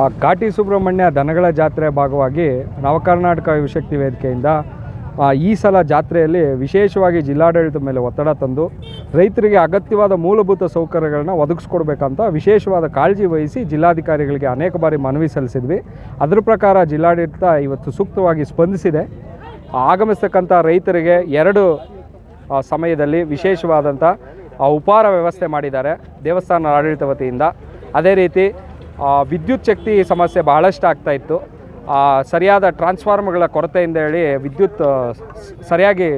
ಆ ಘಾಟಿ ಸುಬ್ರಹ್ಮಣ್ಯ ದನಗಳ ಜಾತ್ರೆ ಭಾಗವಾಗಿ ನವಕರ್ನಾಟಕ ಯುವಶಕ್ತಿ ವೇದಿಕೆಯಿಂದ ಈ ಸಲ ಜಾತ್ರೆಯಲ್ಲಿ ವಿಶೇಷವಾಗಿ ಜಿಲ್ಲಾಡಳಿತದ ಮೇಲೆ ಒತ್ತಡ ತಂದು ರೈತರಿಗೆ ಅಗತ್ಯವಾದ ಮೂಲಭೂತ ಸೌಕರ್ಯಗಳನ್ನ ಒದಗಿಸ್ಕೊಡ್ಬೇಕಂತ ವಿಶೇಷವಾದ ಕಾಳಜಿ ವಹಿಸಿ ಜಿಲ್ಲಾಧಿಕಾರಿಗಳಿಗೆ ಅನೇಕ ಬಾರಿ ಮನವಿ ಸಲ್ಲಿಸಿದ್ವಿ. ಅದರ ಪ್ರಕಾರ ಜಿಲ್ಲಾಡಳಿತ ಇವತ್ತು ಸೂಕ್ತವಾಗಿ ಸ್ಪಂದಿಸಿದೆ. ಆಗಮಿಸ್ತಕ್ಕಂಥ ರೈತರಿಗೆ ಎರಡು ಸಮಯದಲ್ಲಿ ವಿಶೇಷವಾದಂಥ ಉಪಹಾರ ವ್ಯವಸ್ಥೆ ಮಾಡಿದ್ದಾರೆ ದೇವಸ್ಥಾನ ಆಡಳಿತ ವತಿಯಿಂದ. ಅದೇ ರೀತಿ ವಿದ್ಯುತ್ ಶಕ್ತಿ ಸಮಸ್ಯೆ ಬಹಳಷ್ಟು ಆಗ್ತಾ ಇತ್ತು. ಸರಿಯಾದ ಟ್ರಾನ್ಸ್ಫಾರ್ಮರ್ಗಳ ಕೊರತೆಯಿಂದ ಹೇಳಿ ವಿದ್ಯುತ್ ಸರಿಯಾಗಿ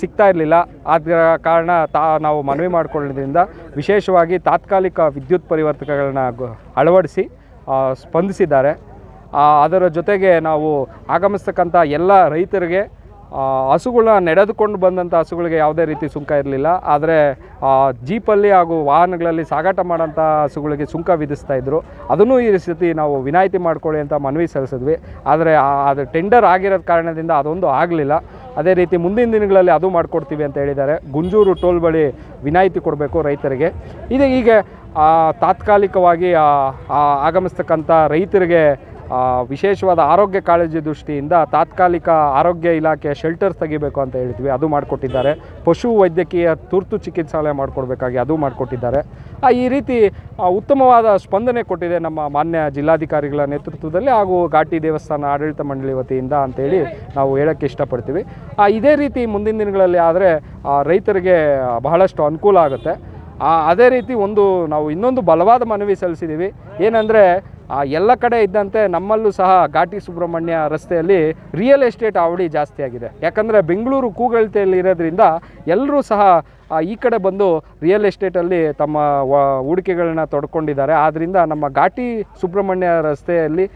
ಸಿಗ್ತಾ ಇರಲಿಲ್ಲ. ಆದ ಕಾರಣ ತಾ, ನಾವು ಮನವಿ ಮಾಡಿಕೊಳ್ಳೋದ್ರಿಂದ ವಿಶೇಷವಾಗಿ ತಾತ್ಕಾಲಿಕ ವಿದ್ಯುತ್ ಪರಿವರ್ತಕಗಳನ್ನ ಅಳವಡಿಸಿ ಸ್ಪಂದಿಸಿದ್ದಾರೆ. ಅದರ ಜೊತೆಗೆ ನಾವು ಆಗಮಿಸ್ತಕ್ಕಂಥ ಎಲ್ಲ ರೈತರಿಗೆ ಹಸುಗಳನ್ನ ನಡೆದುಕೊಂಡು ಬಂದಂಥ ಹಸುಗಳಿಗೆ ಯಾವುದೇ ರೀತಿ ಸುಂಕ ಇರಲಿಲ್ಲ. ಆದರೆ ಜೀಪಲ್ಲಿ ಹಾಗೂ ವಾಹನಗಳಲ್ಲಿ ಸಾಗಾಟ ಮಾಡೋಂಥ ಹಸುಗಳಿಗೆ ಸುಂಕ ವಿಧಿಸ್ತಾ ಇದ್ದರು ಅದನ್ನು ಈ ಸತಿ ನಾವು ವಿನಾಯಿತಿ ಮಾಡಿಕೊಳ್ಳಿ ಅಂತ ಮನವಿ ಸಲ್ಲಿಸಿದ್ವಿ. ಆದರೆ ಅದು ಟೆಂಡರ್ ಆಗಿರೋದ ಕಾರಣದಿಂದ ಅದೊಂದು ಆಗಲಿಲ್ಲ. ಅದೇ ರೀತಿ ಮುಂದಿನ ದಿನಗಳಲ್ಲಿ ಅದು ಮಾಡಿಕೊಡ್ತೀವಿ ಅಂತ ಹೇಳಿದ್ದಾರೆ. ಗುಂಜೂರು ಟೋಲ್ ಬಳಿ ವಿನಾಯಿತಿ ಕೊಡಬೇಕು ರೈತರಿಗೆ. ಇದು ಹೀಗೆ ತಾತ್ಕಾಲಿಕವಾಗಿ ಆಗಮಿಸ್ತಕ್ಕಂಥ ರೈತರಿಗೆ ವಿಶೇಷವಾದ ಆರೋಗ್ಯ ಕಾಳಜಿ ದೃಷ್ಟಿಯಿಂದ ತಾತ್ಕಾಲಿಕ ಆರೋಗ್ಯ ಇಲಾಖೆ ಶೆಲ್ಟರ್ಸ್ ತೆಗಿಬೇಕು ಅಂತ ಹೇಳಿದ್ವಿ. ಅದು ಮಾಡಿಕೊಟ್ಟಿದ್ದಾರೆ. ಪಶು ವೈದ್ಯಕೀಯ ತುರ್ತು ಚಿಕಿತ್ಸಾಲಯ ಮಾಡಿಕೊಡ್ಬೇಕಾಗಿ ಅದು ಮಾಡಿಕೊಟ್ಟಿದ್ದಾರೆ. ಈ ರೀತಿ ಉತ್ತಮವಾದ ಸ್ಪಂದನೆ ಕೊಟ್ಟಿದೆ ನಮ್ಮ ಮಾನ್ಯ ಜಿಲ್ಲಾಧಿಕಾರಿಗಳ ನೇತೃತ್ವದಲ್ಲಿ ಹಾಗೂ ಘಾಟಿ ದೇವಸ್ಥಾನ ಆಡಳಿತ ಮಂಡಳಿ ವತಿಯಿಂದ ಅಂತೇಳಿ ನಾವು ಹೇಳೋಕ್ಕೆ ಇಷ್ಟಪಡ್ತೀವಿ. ಇದೇ ರೀತಿ ಮುಂದಿನ ದಿನಗಳಲ್ಲಿ ಆದರೆ ರೈತರಿಗೆ ಬಹಳಷ್ಟು ಅನುಕೂಲ ಆಗುತ್ತೆ. ಅದೇ ರೀತಿ ಒಂದು ನಾವು ಇನ್ನೊಂದು ಬಲವಾದ ಮನವಿ ಸಲ್ಲಿಸಿದ್ದೀವಿ. ಏನಂದರೆ ಎಲ್ಲ ಕಡೆ ಇದ್ದಂತೆ ನಮ್ಮಲ್ಲೂ ಸಹ ಘಾಟಿ ಸುಬ್ರಹ್ಮಣ್ಯ ರಸ್ತೆಯಲ್ಲಿ ರಿಯಲ್ ಎಸ್ಟೇಟ್ ಅವಳಿ ಜಾಸ್ತಿ ಆಗಿದೆ. ಯಾಕಂದರೆ ಬೆಂಗಳೂರು ಕೂಗಳತೆಯಲ್ಲಿ ಇರೋದ್ರಿಂದ ಎಲ್ಲರೂ ಸಹ ಈ ಕಡೆ ಬಂದು ರಿಯಲ್ ಎಸ್ಟೇಟಲ್ಲಿ ತಮ್ಮ ಹೂಡಿಕೆಗಳನ್ನ ತೊಡ್ಕೊಂಡಿದ್ದಾರೆ. ಆದ್ದರಿಂದ ನಮ್ಮ ಘಾಟಿ ಸುಬ್ರಹ್ಮಣ್ಯ ರಸ್ತೆಯಲ್ಲಿ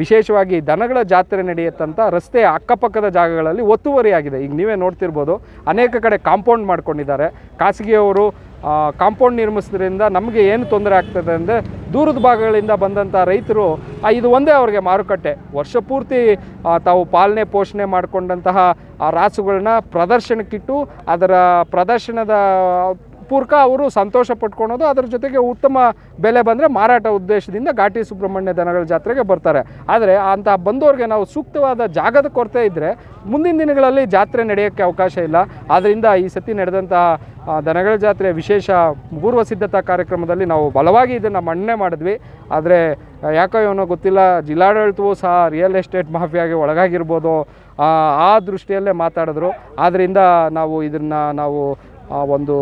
ವಿಶೇಷವಾಗಿ ದನಗಳ ಜಾತ್ರೆ ನಡೆಯುತ್ತಂಥ ರಸ್ತೆಯ ಅಕ್ಕಪಕ್ಕದ ಜಾಗಗಳಲ್ಲಿ ಒತ್ತುವರಿಯಾಗಿದೆ. ಈಗ ನೀವೇ ನೋಡ್ತಿರ್ಬೋದು, ಅನೇಕ ಕಡೆ ಕಾಂಪೌಂಡ್ ಮಾಡ್ಕೊಂಡಿದ್ದಾರೆ. ಖಾಸಗಿಯವರು ಕಾಂಪೌಂಡ್ ನಿರ್ಮಿಸೋದ್ರಿಂದ ನಮಗೆ ಏನು ತೊಂದರೆ ಆಗ್ತದೆ ಅಂದರೆ ದೂರದ ಭಾಗಗಳಿಂದ ಬಂದಂಥ ರೈತರು ಇದು ಒಂದೇ ಅವ್ರಿಗೆ ಮಾರುಕಟ್ಟೆ. ವರ್ಷ ಪೂರ್ತಿ ತಾವು ಪಾಲನೆ ಪೋಷಣೆ ಮಾಡಿಕೊಂಡಂತಹ ಆ ರಾಸುಗಳನ್ನ ಪ್ರದರ್ಶನಕ್ಕಿಟ್ಟು ಅದರ ಪ್ರದರ್ಶನದ ಪೂರ್ಕ ಅವರು ಸಂತೋಷ ಪಟ್ಕೊಳೋದು, ಅದರ ಜೊತೆಗೆ ಉತ್ತಮ ಬೆಲೆ ಬಂದರೆ ಮಾರಾಟ ಉದ್ದೇಶದಿಂದ ಘಾಟಿ ಸುಬ್ರಹ್ಮಣ್ಯ ದನಗಳ ಜಾತ್ರೆಗೆ ಬರ್ತಾರೆ. ಆದರೆ ಅಂತ ಬಂದವ್ರಿಗೆ ನಾವು ಸೂಕ್ತವಾದ ಜಾಗದ ಕೊರತೆ ಇದ್ದರೆ ಮುಂದಿನ ದಿನಗಳಲ್ಲಿ ಜಾತ್ರೆ ನಡೆಯೋಕ್ಕೆ ಅವಕಾಶ ಇಲ್ಲ. ಆದ್ದರಿಂದ ಈ ಸತಿ ನಡೆದಂತಹ ದನಗಳ ಜಾತ್ರೆ ವಿಶೇಷ ಪೂರ್ವ ಸಿದ್ಧತಾ ಕಾರ್ಯಕ್ರಮದಲ್ಲಿ ನಾವು ಬಲವಾಗಿ ಇದನ್ನು ಮನ್ನಣೆ ಮಾಡಿದ್ವಿ. ಆದರೆ ಯಾಕೋ ಏನೋ ಗೊತ್ತಿಲ್ಲ, ಜಿಲ್ಲಾಡಳಿತವೂ ಸಹ ರಿಯಲ್ ಎಸ್ಟೇಟ್ ಮಾಫಿಯಾಗೆ ಒಳಗಾಗಿರ್ಬೋದು, ಆ ದೃಷ್ಟಿಯಲ್ಲೇ ಮಾತಾಡಿದ್ರು. ಆದ್ದರಿಂದ ನಾವು ಇದನ್ನು ನಾವು ಆ, ಒಂದು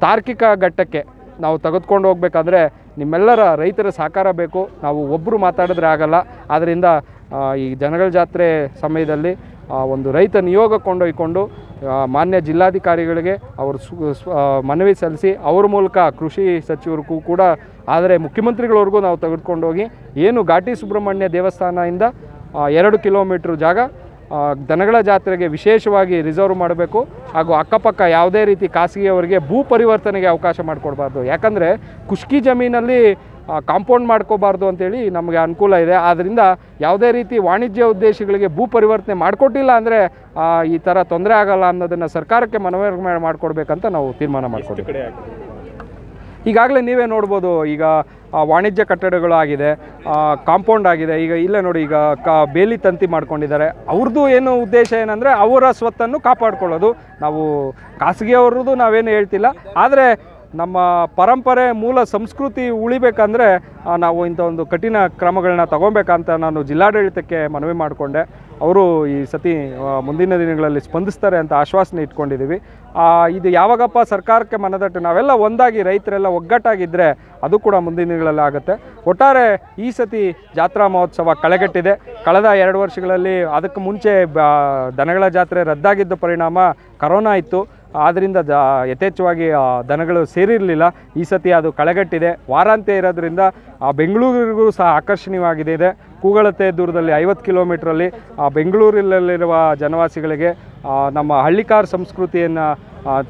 ತಾರ್ಕಿಕ ಘಟ್ಟಕ್ಕೆ ನಾವು ತೆಗೆದುಕೊಂಡು ಹೋಗ್ಬೇಕಾದ್ರೆ ನಿಮ್ಮೆಲ್ಲರ ರೈತರ ಸಹಕಾರ ಬೇಕು. ನಾವು ಒಬ್ಬರು ಮಾತಾಡಿದ್ರೆ ಆಗಲ್ಲ. ಆದ್ದರಿಂದ ಈ ಜನಗಳ ಜಾತ್ರೆ ಸಮಯದಲ್ಲಿ ಆ, ಒಂದು ರೈತ ನಿಯೋಗ ಕೊಂಡೊಯ್ಕೊಂಡು ಮಾನ್ಯ ಜಿಲ್ಲಾಧಿಕಾರಿಗಳಿಗೆ ಅವರು ಮನವಿ ಸಲ್ಲಿಸಿ ಅವ್ರ ಮೂಲಕ ಕೃಷಿ ಸಚಿವರಿಗೂ ಕೂಡ ಆದರೆ ಮುಖ್ಯಮಂತ್ರಿಗಳವರೆಗೂ ನಾವು ತೆಗೆದುಕೊಂಡೋಗಿ ಏನು ಘಾಟಿ ಸುಬ್ರಹ್ಮಣ್ಯ ದೇವಸ್ಥಾನದಿಂದ ಎರಡು ಕಿಲೋಮೀಟ್ರ್ ಜಾಗ ದನಗಳ ಜಾತ್ರೆಗೆ ವಿಶೇಷವಾಗಿ ರಿಸರ್ವ್ ಮಾಡಬೇಕು. ಹಾಗೂ ಅಕ್ಕಪಕ್ಕ ಯಾವುದೇ ರೀತಿ ಖಾಸಗಿಯವರಿಗೆ ಭೂ ಪರಿವರ್ತನೆಗೆ ಅವಕಾಶ ಮಾಡಿಕೊಡ್ಬಾರ್ದು. ಯಾಕಂದರೆ ಖುಷ್ಕಿ ಜಮೀನಲ್ಲಿ ಕಾಂಪೌಂಡ್ ಮಾಡ್ಕೋಬಾರ್ದು ಅಂತೇಳಿ ನಮಗೆ ಅನುಕೂಲ ಇದೆ. ಆದ್ದರಿಂದ ಯಾವುದೇ ರೀತಿ ವಾಣಿಜ್ಯ ಉದ್ದೇಶಗಳಿಗೆ ಭೂ ಪರಿವರ್ತನೆ ಮಾಡಿಕೊಟ್ಟಿಲ್ಲ ಅಂದರೆ ಈ ಥರ ತೊಂದರೆ ಆಗಲ್ಲ ಅನ್ನೋದನ್ನು ಸರ್ಕಾರಕ್ಕೆ ಮನವರಿಕೆ ಮಾಡಿಕೊಡ್ಬೇಕಂತ ನಾವು ತೀರ್ಮಾನ ಮಾಡಿಕೊಡ್ತೀವಿ ಈಗಾಗಲೇ ನೀವೇ ನೋಡ್ಬೋದು ಈಗ ವಾಣಿಜ್ಯ ಕಟ್ಟಡಗಳು ಆಗಿದೆ ಕಾಂಪೌಂಡ್ ಆಗಿದೆ. ಈಗ ಇಲ್ಲೇ ನೋಡಿ, ಈಗ ಕ, ಬೇಲಿ ತಂತಿ ಮಾಡ್ಕೊಂಡಿದ್ದಾರೆ. ಅವ್ರದ್ದು ಏನು ಉದ್ದೇಶ ಏನಂದರೆ ಅವರ ಸ್ವತ್ತನ್ನು ಕಾಪಾಡ್ಕೊಳ್ಳೋದು. ನಾವು ಖಾಸಗಿಯವ್ರದ್ದು ನಾವೇನು ಹೇಳ್ತಿಲ್ಲ. ಆದರೆ ನಮ್ಮ ಪರಂಪರೆ, ಮೂಲ ಸಂಸ್ಕೃತಿ ಉಳಿಬೇಕಂದ್ರೆ ನಾವು ಇಂಥ ಒಂದು ಕಠಿಣ ಕ್ರಮಗಳನ್ನ ತಗೊಬೇಕಂತ ನಾನು ಜಿಲ್ಲಾಡಳಿತಕ್ಕೆ ಮನವಿ ಮಾಡಿಕೊಂಡೆ. ಅವರು ಈ ಸತಿ ಮುಂದಿನ ದಿನಗಳಲ್ಲಿ ಸ್ಪಂದಿಸ್ತಾರೆ ಅಂತ ಆಶ್ವಾಸನೆ ಇಟ್ಕೊಂಡಿದ್ದೀವಿ. ಇದು ಯಾವಾಗಪ್ಪ ಸರ್ಕಾರಕ್ಕೆ ಮನದಟ್ಟು, ನಾವೆಲ್ಲ ಒಂದಾಗಿ ರೈತರೆಲ್ಲ ಒಗ್ಗಟ್ಟಾಗಿದ್ದರೆ ಅದು ಕೂಡ ಮುಂದಿನ ದಿನಗಳಲ್ಲಿ ಆಗುತ್ತೆ. ಒಟ್ಟಾರೆ ಈ ಸತಿ ಜಾತ್ರಾ ಮಹೋತ್ಸವ ಕಳೆಗಟ್ಟಿದೆ. ಕಳೆದ ಎರಡು ವರ್ಷಗಳಲ್ಲಿ ಅದಕ್ಕೆ ಮುಂಚೆ ದನಗಳ ಜಾತ್ರೆ ರದ್ದಾಗಿದ್ದ ಪರಿಣಾಮ ಕರೋನಾ ಇತ್ತು. ಆದ್ದರಿಂದ ಜ, ಯಥೇಚ್ಛವಾಗಿ ದನಗಳು ಸೇರಿರಲಿಲ್ಲ. ಈ ಸತಿ ಅದು ಕಳೆಗಟ್ಟಿದೆ. ವಾರಾಂತ್ಯ ಇರೋದ್ರಿಂದ ಬೆಂಗಳೂರಿಗೂ ಸಹ ಆಕರ್ಷಣೀಯವಾಗಿದೆ. ಕೂಗಳತೆ ದೂರದಲ್ಲಿ ಐವತ್ತು ಕಿಲೋಮೀಟ್ರಲ್ಲಿ ಬೆಂಗಳೂರಿನಲ್ಲಿರುವ ಜನವಾಸಿಗಳಿಗೆ ನಮ್ಮ ಹಳ್ಳಿಕಾರ್ ಸಂಸ್ಕೃತಿಯನ್ನು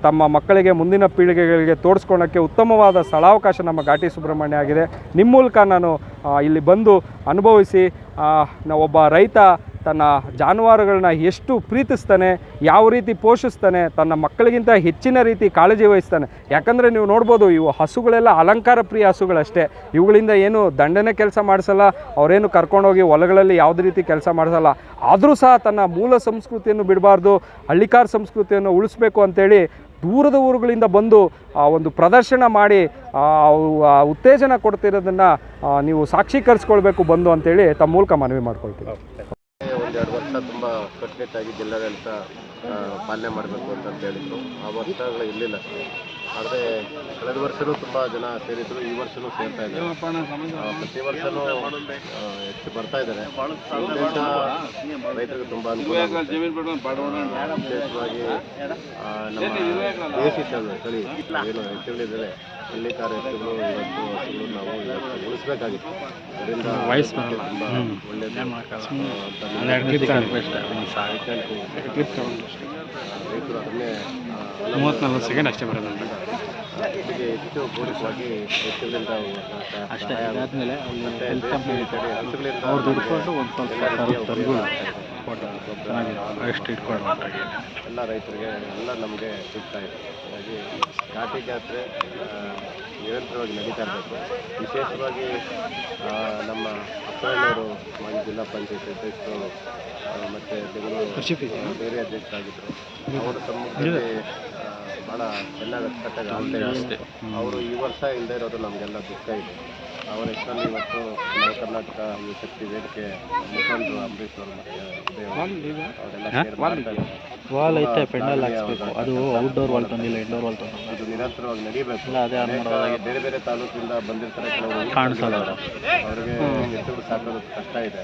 ತಮ್ಮ ಮಕ್ಕಳಿಗೆ ಮುಂದಿನ ಪೀಳಿಗೆಗಳಿಗೆ ತೋರಿಸ್ಕೊಳ್ಳೋಕ್ಕೆ ಉತ್ತಮವಾದ ಸ್ಥಳಾವಕಾಶ ನಮ್ಮ ಘಾಟಿ ಸುಬ್ರಹ್ಮಣ್ಯ ಆಗಿದೆ. ನಿಮ್ಮ ಮೂಲಕ ನಾನು ಇಲ್ಲಿ ಬಂದು ಅನುಭವಿಸಿ ಒಬ್ಬ ರೈತ ತನ್ನ ಜಾನುವಾರುಗಳನ್ನ ಎಷ್ಟು ಪ್ರೀತಿಸ್ತಾನೆ, ಯಾವ ರೀತಿ ಪೋಷಿಸ್ತಾನೆ, ತನ್ನ ಮಕ್ಕಳಿಗಿಂತ ಹೆಚ್ಚಿನ ರೀತಿ ಕಾಳಜಿ ವಹಿಸ್ತಾನೆ. ಯಾಕಂದರೆ ನೀವು ನೋಡ್ಬೋದು, ಇವು ಹಸುಗಳೆಲ್ಲ ಅಲಂಕಾರ ಪ್ರಿಯ ಹಸುಗಳಷ್ಟೇ. ಇವುಗಳಿಂದ ಏನು ದಂಡನೆ ಕೆಲಸ ಮಾಡಿಸಲ್ಲ, ಅವರೇನು ಕರ್ಕೊಂಡೋಗಿ ಹೊಲಗಳಲ್ಲಿ ಯಾವುದೇ ರೀತಿ ಕೆಲಸ ಮಾಡಿಸಲ್ಲ. ಆದರೂ ಸಹ ತನ್ನ ಮೂಲ ಸಂಸ್ಕೃತಿಯನ್ನು ಬಿಡಬಾರ್ದು, ಹಳ್ಳಿಕಾರ ಸಂಸ್ಕೃತಿಯನ್ನು ಉಳಿಸ್ಬೇಕು ಅಂತೇಳಿ ದೂರದ ಊರುಗಳಿಂದ ಬಂದು, ಆ ಒಂದು ಪ್ರದರ್ಶನ ಮಾಡಿ ಉತ್ತೇಜನ ಕೊಡ್ತಿರೋದನ್ನು ನೀವು ಸಾಕ್ಷೀಕರಿಸ್ಕೊಳ್ಬೇಕು ಬಂದು ಅಂತೇಳಿ ತಮ್ಮ ಮೂಲಕ ಮನವಿ ಮಾಡ್ಕೊಳ್ತೀವಿ ತುಂಬ ಕಟ್ಟುನಿಟ್ಟಾಗಿ ಜಿಲ್ಲಾಡಳಿತ ಪಾಲನೆ ಮಾಡಬೇಕು ಅಂತ ಹೇಳಿದ್ರು. ಆ ವರ್ಷಗಳು ಇರಲಿಲ್ಲ. ಆದರೆ ಕಳೆದ ವರ್ಷವೂ ತುಂಬ ಜನ ಸೇರಿದ್ರು, ಈ ವರ್ಷವೂ ಸೇರ್ತಾ ಇದ್ದಾರೆ. ಪ್ರತಿ ವರ್ಷವೂ ಹೆಚ್ಚು ಬರ್ತಾ ಇದ್ದಾರೆ. ರೈತರಿಗೆ ತುಂಬ ವಿಶೇಷವಾಗಿ ನಮ್ಮ ದೇಶಿ ಚಳಿ ಏನು ಎತ್ತುಗಳಿದ್ದಾರೆ ಹಳ್ಳಿ ಕಾರ್ಯಕ್ರಮ ಇವತ್ತು ಹಸುಗಳು ನಾವು ಇವತ್ತು ಉಳಿಸ್ಬೇಕಾಗಿತ್ತು. ಅದರಿಂದ ವಯಸ್ಸು ಬರಲ್ಲ. ಅಂತ ರೈತರು ಅದನ್ನೇ ಮೂವತ್ತು ನಲ್ವತ್ತು ಸೆಕೆಂಡ್ ಅಷ್ಟೇ ಬರೋದು ಇದಕ್ಕೆ ಹೆಚ್ಚು ಪೂರಕವಾಗಿ ಎತ್ತುಗಳಿಂದ ಅಷ್ಟೇ. ಅದಾದಮೇಲೆ ಹಸುಗಳಿಂದ ಅವ್ರು ದುಡ್ಕೊಂಡು ಒಂದು ಸ್ವಲ್ಪ ಎಷ್ಟು ಎಲ್ಲ ರೈತರಿಗೆ ಎಲ್ಲ ನಮಗೆ ಸಿಗ್ತಾ ಇದೆ. ಹಾಗಾಗಿ ಘಾಟಿ ಜಾತ್ರೆ ನಿರಂತರವಾಗಿ ನಡೀತಾ ಇರಬೇಕು. ವಿಶೇಷವಾಗಿ ನಮ್ಮ ಅಪ್ಪನವರು ಮಾಜಿ ಜಿಲ್ಲಾ ಪಂಚಾಯತ್ ಅಧ್ಯಕ್ಷರು ಮತ್ತು ಬೆಂಗಳೂರು ಬೇರೆ ಅಧ್ಯಕ್ಷರಾಗಿದ್ದರು ಅವರು ತಮ್ಮಲ್ಲಿ ಭಾಳ ಚೆನ್ನಾಗಿ ಆಡ್ತಾ ಅವರು ಈ ವರ್ಷ ಇಲ್ಲದೆ ಇರೋದು ನಮಗೆಲ್ಲ ದುಃಖ ಇದೆ. ಅವರ ಹೆಸರಲ್ಲಿ ಇವತ್ತು ನವ ಕರ್ನಾಟಕ ಯುವ ಶಕ್ತಿ ವೇದಿಕೆ ಮುಖಂಡರು ಅಂಬರೀಶ್ ಅವರು ಮತ್ತು ಉದಯ ಅವರೆಲ್ಲ ಸೇರಿ ಮಾಡ್ತಾ ಇದ್ದಾರೆ. ವಾಲ್ ಐತೆ ಪೆಂಡಲ್ ಹಾಕ್ಸ್ಬೇಕು. ಅದು ಔಟ್ಡೋರ್ ವಾಲ್ ತಂದಿಲ್ಲ ಇಂಡೋರ್ ವಾಲ್ ತಂದಿಲ್ಲ. ಇದು ನಿರಂತರವಾಗಿ ನಡೀಬೇಕು. ಅನೇಕ ಬೇರೆ ಬೇರೆ ತಾಲೂಕಿಂದ ಬಂದಿರ್ತಾರೆ ಕೆಲವರು. ಕಾಣಿಸಲ್ಲ ಅವರಿಗೆ ಎತ್ತುಗಳು ಸಾಕೋದು ಕಷ್ಟ ಇದೆ.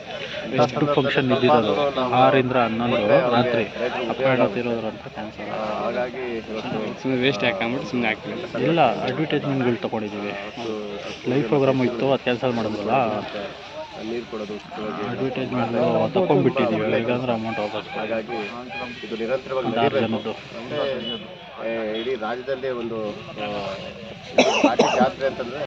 ಎಷ್ಟು ಫಂಕ್ಷನ್ ಇದ್ದಿದ್ದು ಆರಿಂದ ಹನ್ನೊಂದು ರಾತ್ರಿ. ಅಪ್ಪಾಡೋತಿರೋದ್ರ ಅಂತ ಕ್ಯಾನ್ಸಲ್ ಆ, ಹಾಗಾಗಿ ಇವತ್ತು ಸುಮ್ಮನೆ ವೇಸ್ಟ್ ಹಾಕೊಂಬಿಟ್ಟು ಸುಮ್ಮನೆ ಹಾಕ್ತಿಲ್ಲ ಇಲ್ಲ ಅಡ್ವರ್ಟೈಸ್ಮೆಂಟ್ಗಳು ತಗೊಂಡಿದ್ದೀವಿ. ಲೈವ್ ಪ್ರೋಗ್ರಾಮ್ ಇತ್ತು ಅದು ಕ್ಯಾನ್ಸಲ್ ಮಾಡಿದ್ರಲ್ಲ ನೀರು ಕೊಡೋದು ಅಡ್ವರ್ಟೈಸ್ಮೆಂಟ್ ತಗೊಂಡ್ಬಿಟ್ಟಿದ್ದೀವಿ ಈಗಂದ್ರೆ ಅಮೌಂಟ್ ವಾಪಸ್ ಹಾಗಾಗಿ ಇದು ನಿರಂತರವಾಗಿ ಜನದ್ದು. ಅಂದ್ರೆ ಇಡೀ ರಾಜ್ಯದಲ್ಲೇ ಒಂದು ಜಾತ್ರೆ ಅಂತಂದ್ರೆ